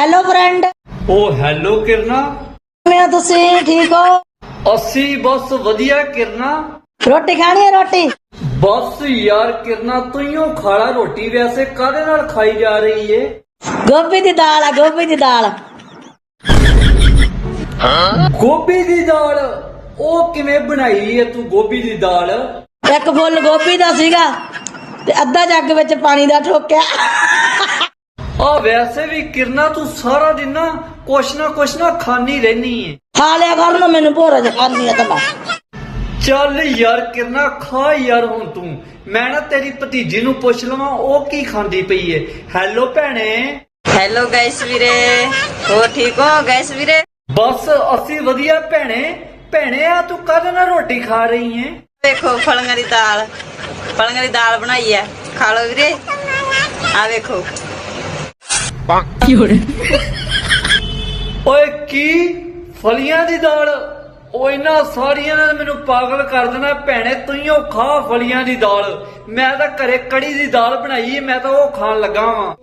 Hello friend ਓ hello ਕਿਰਨਾ। ਕਿਵੇਂ ਹੋ ਤੁਸੀਂ? ਠੀਕ ਹੋ? ਅਸੀਂ ਬਸ ਵਧੀਆ ਕਿਰਨਾ। ਰੋਟੀ ਖਾਣੀ ਹੈ ਰੋਟੀ? ਬਸ ਯਾਰ ਕਿਰਨਾ ਤੂੰ ਖਾਲਾ ਰੋਟੀ ਵੈਸੇ ਕਾਦੇ ਨਾਲ ਖਾਈ ਜਾ ਰਹੀ ਏ? ਗੋਭੀ ਦੀ ਦਾਲ ਆ ਗੋਭੀ ਦੀ ਦਾਲ। ਗੋਭੀ ਦੀ ਦਾਲ? ਉਹ ਕਿਵੇਂ ਬਣਾਈ ਏ ਤੂੰ ਗੋਭੀ ਦੀ ਦਾਲ? ਇੱਕ ਫੁੱਲ ਗੋਭੀ ਦਾ ਸੀਗਾ ਤੇ ਅੱਧਾ ਜੱਗ ਵਿੱਚ ਪਾਣੀ ਦਾ ਠੋਕਿਆ। ਆ ਵੈਸੇ ਵੀ ਕਿਰਨਾ ਤੂੰ ਸਾਰਾ ਦਿਨ ਨਾ ਕੁਛ ਨਾ ਕੁਛ ਨਾ ਖਾਣੀ ਰਹਿਨੀ ਏ ਖਾ ਲਿਆ ਕਰ ਨਾ ਮੈਨੂੰ ਭੋਰਾ ਚ ਖਾਂਦੀ ਆ ਤਾਂ ਮੈਂ। ਚੱਲ ਯਾਰ ਕਿਰਨਾ ਖਾ ਯਾਰ ਹੁਣ ਤੂੰ। ਮੈਂ ਨਾ ਤੇਰੀ ਭਤੀਜੀ ਨੂੰ ਪੁੱਛ ਲਵਾਂ ਉਹ ਕੀ ਖਾਂਦੀ ਪਈ ਏ? ਹੈਲੋ ਭੈਣੇ। ਹੈਲੋ ਗਾਇਸ ਵੀਰੇ। ਹੋ ਠੀਕ ਹੋ ਗਾਇਸ ਵੀਰੇ? ਬਸ ਅਸੀਂ ਵਧੀਆ ਭੈਣੇ। ਭੈਣੇ ਆ ਤੂੰ ਕਦ ਨਾਲ ਰੋਟੀ ਖਾ ਰਹੀ ਏ? ਵੇਖੋ ਫਲੀਆਂ ਦੀ ਦਾਲ। ਫਲੀਆਂ ਦੀ ਦਾਲ ਬਣਾਈ ਹੈ ਖਾ ਲਓ ਵੀਰੇ। ਆ ਵੇਖੋ। ਓਏ ਕੀ? ਫਲੀਆਂ ਦੀ ਦਾਲ। ਉਹ ਇਹਨਾਂ ਸਾਰੀਆਂ ਨੇ ਮੈਨੂੰ ਪਾਗਲ ਕਰ ਦੇਣਾ ਭੈਣੇ, ਤੂੰ ਖਾ ਫਲੀਆਂ ਦੀ ਦਾਲ। ਮੈਂ ਤਾਂ ਘਰੇ ਕੜੀ ਦੀ ਦਾਲ ਬਣਾਈ ਏ ਮੈਂ ਤਾਂ ਉਹ ਖਾਣ ਲੱਗਾ ਵਾਂ।